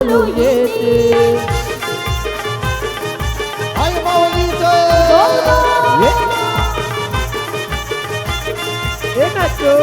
चालू येते आई माऊलीचं ये ये नाचो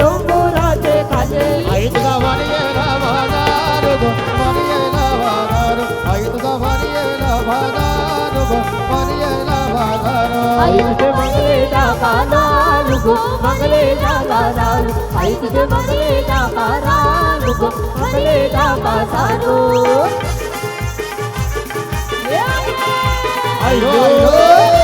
डोंगराचे खाली आई तुझा भारी येला भागार गो भारी येला भागार आई तुझा भारी येला भागार गो भारी येला भागार आई तुझे मंगले जागा लालू गो मंगले जागा लालू आई तुझे मंगले जागा लालू गो मंगले जागा सारू अयो अयो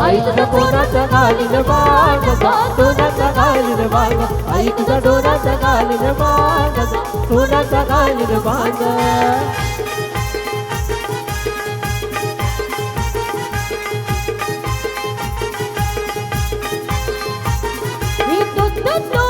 दबाड आई घालीन बाग सोनाच्या घालीन बाग आई डोराचा घालीन बाग सोनाच्या घालीन बाग No, no.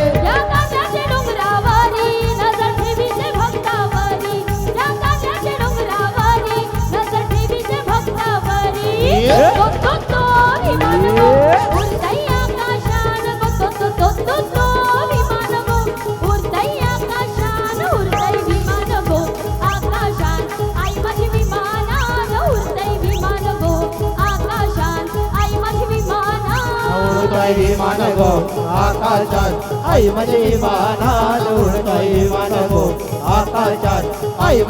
विमान गो आकाशात आई माझी विमानान उडतोय विमान गो आकाशात आई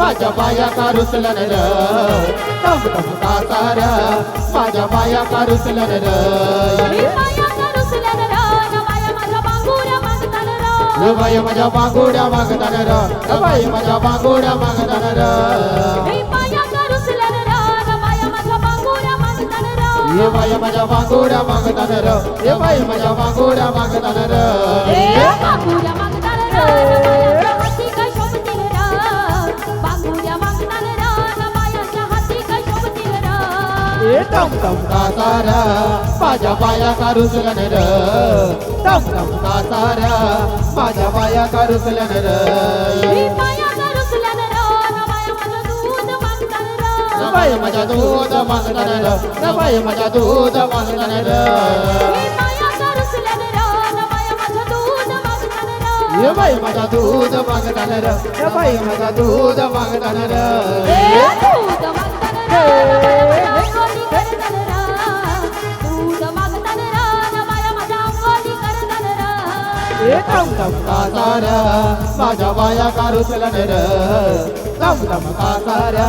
माझ्या बाया का रुसलन र. टम कासाऱ्या माझ्या बाया का रुसलन र. ये बाई माझ्या बांगोड्या मागतान र. ये बाई माझ्या बांगोड्या र ये बाई माझ्या बांगोड्या मागतान र. ये बाई माझ्या बांगोड्या मागतान र. ये टम टम कासाऱ्या माझ्या बाया का रुसलन र. टम टम कासाऱ्या माझ्या बाया का रुसलन र ये बाई माझ्या दूध मागतान र ये बाई माझ्या दूध मागतान र ये बाई माझ्या दूध मागतान र ये बाई माझ्या दूध मागतान र ये टम टम कासाऱ्या माझ्या बाया कारुसला नर र दम टम कासाऱ्या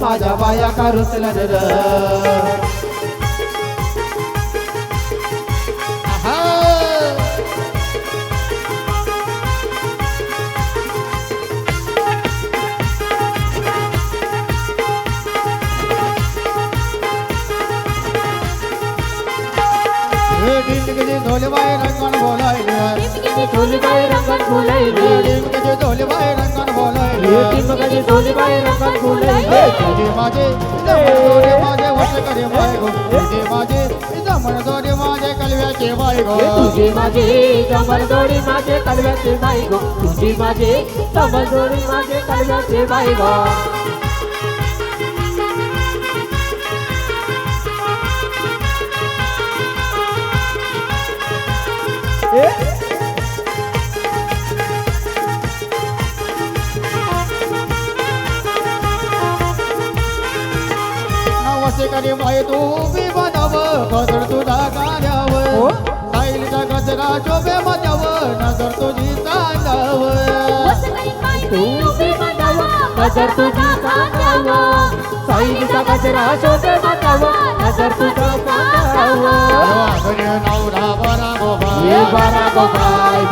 माझ्या बाया कारुसला नर ढोलीबाई रंगण फुलैली डिमकेचे ढोलबाई रंगण बोलायले टिमकाची ढोलीबाई रंगण फुलैली तुझे माझे जमण दोरे माझे वश करे बाय गो तुझे माझे जमण दोरे माझे कलव्याचे बाय गो तुझी माझी जमल जोडी माझे कलव्याचे बाई गो तुझी माझी जमल जोडी माझे कलव्याचे बाई गो वश करे बाय तू बी बनाव. बदल तुझा गाण्यावर. साईलचा गजरा शोभे मजावर नजर तुझी चांदाव तू बी म्हणावा नजर तुझा सांगावा साईचा कचरा शोधे म्हणावा नजर तुझा सांगावा वाघरे नवरा बरा गोबा ये बरा गो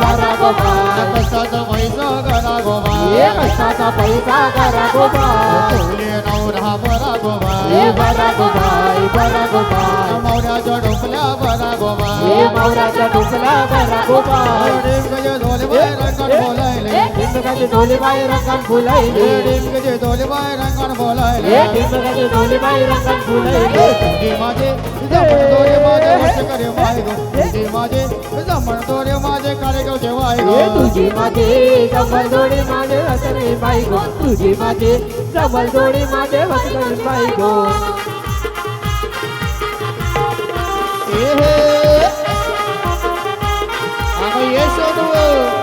बरा गो बाय पैसा गरा गोबा ये कशाचा पैसा करा गो बाय नवरा बरा गोबा ये बरा गो बरा गो बाय डोकल्या बरा गोबा ये मौराच्या डोकला बरा गो बाय डिमकजे ढोलबाई रंगण बोलायले टिमकाची ढोलीबाई रंगण फुलैली डिमकजे ढोलबाई रंगण बोलायले ये टिमकाची ढोलीबाई रंगण फुलैली. तुझे माझे जमण दोरे माझे वश करे गो. तुझे माझे जमण दोरे माझे गो जेवाय गो. तुझी माझी जमल जोडी माझे वसरे बाई गो. तुझी माझी जमल जोडी माझे वसरे बाई गो. ए हे. ये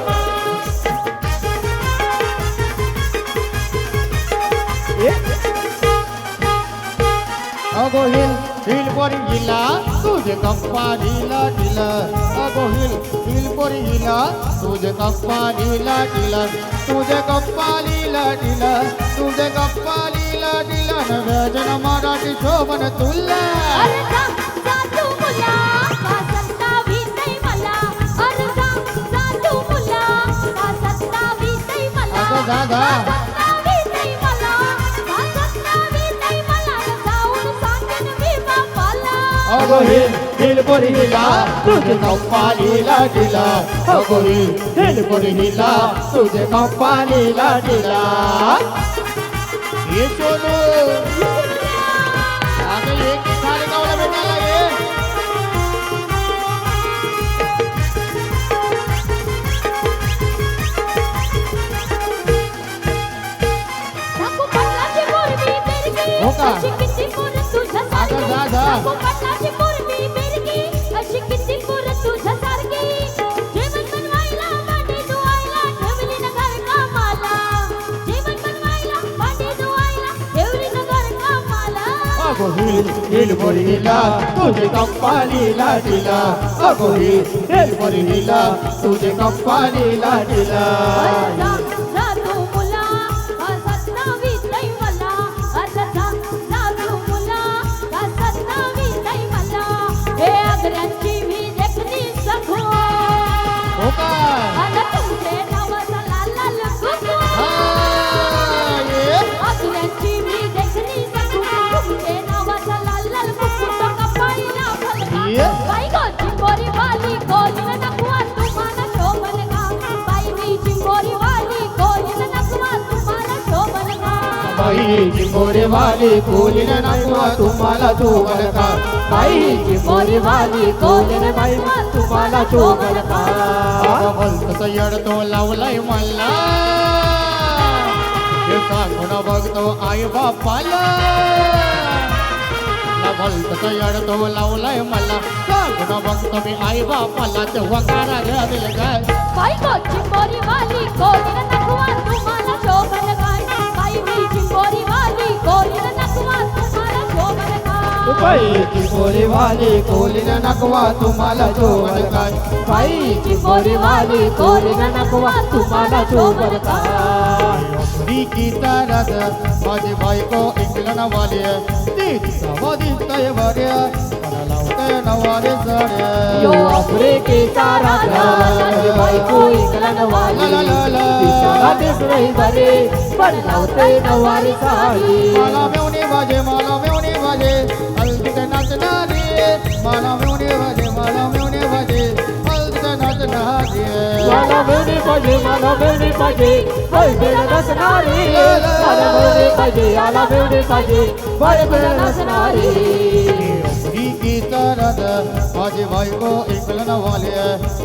अगो हिल हिल पोरी हिला तुझे कप्पा ढिला ढिला अगो हिल हिल पोरी हिला तुझे कप्पा ढिला ढिला तुझे कप्पा लीला ढिला तुझे कप्पा लीला ढिला नव्या जन मराठी शोभन तुला अरे अगो हिल हिल पोरी हिला तुझे कप्पा लीला ढिला अगो हिल हिल पोरी हिला तुझे कप्पा लीला ढिला ये सोनू अगं ये की खाली गावला भेटायला अगो हिल हिल पोरी हिला तुझे कप्पा लीला ढिला अगो हिल हिल पोरी हिला तुझे कप्पा लीला ढिला बाईची मोरे वाली कोलीन नाचवा तुम्हाला चोगल का बाईची मोरी वाली कोलीन बाई तुम्हाला चोगल का भलत येड तो लावलाय मला. हे सांगून बघतो आई बापाला? भलत येड तो लावलाय मला. सांगून बघतो मी आई बापाला तेव्हा कारा घ्यावेल काय? बाई गो चिंबोरी वाली कोलीन नकवा तुम्हाला वाली कोलीन नकवा तुम्हाला शोभन का बाईची मोरे कोलीन नकवा तुम्हाला जोवर काय बाईची मोरी वाली कोलीन नकवा तुम्हाला चोगल का की तारात माझी बायको इंग्लंड वाली तीच सवा दिसतय लावतय नवारे यो आफ्रिकेचा राजा माझी बायको इंग्लंड वाली ला, ला, ला. दिसायला दिसरही बरे पण लावते नवारी साडी. मला मेवणी वाजे मला मेवणी वाजे हल्दीत नाचणारी मला मेवणी वाजे मला मेवणी वाजे मला मिळणे पाहिजे मला मिळणे पाहिजे बळबीड नसणारी मला मिळणे पाहिजे मला मिळणे पाहिजे नसणारी गीता राध माझी बायको ऐकलं वाले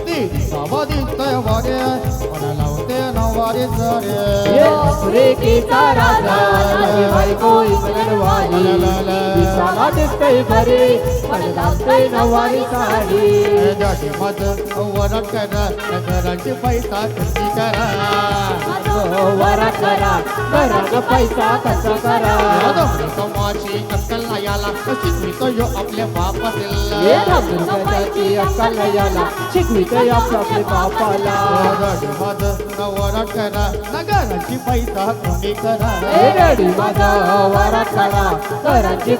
ती बाबा दिसतय वारे मला लावते नवारी सारे आफ्रिकेचा राजा माझी बायको इंग्लंडवाली दिसाला दिसतंय बरे पण घालतंय नवारी साडी. जाती मत वरात करा घराची पैसा खर्ची करा. करा घरानं पैसा खर्च करा? कमाची अक्कल आला शिकवितो यो आपल्या धर्माची अक्कल याला शिकवितोय आपल्या बापाला? माझ वरात करा नगराची पैसा कमी करा? रेडी माझा वरा करा घराची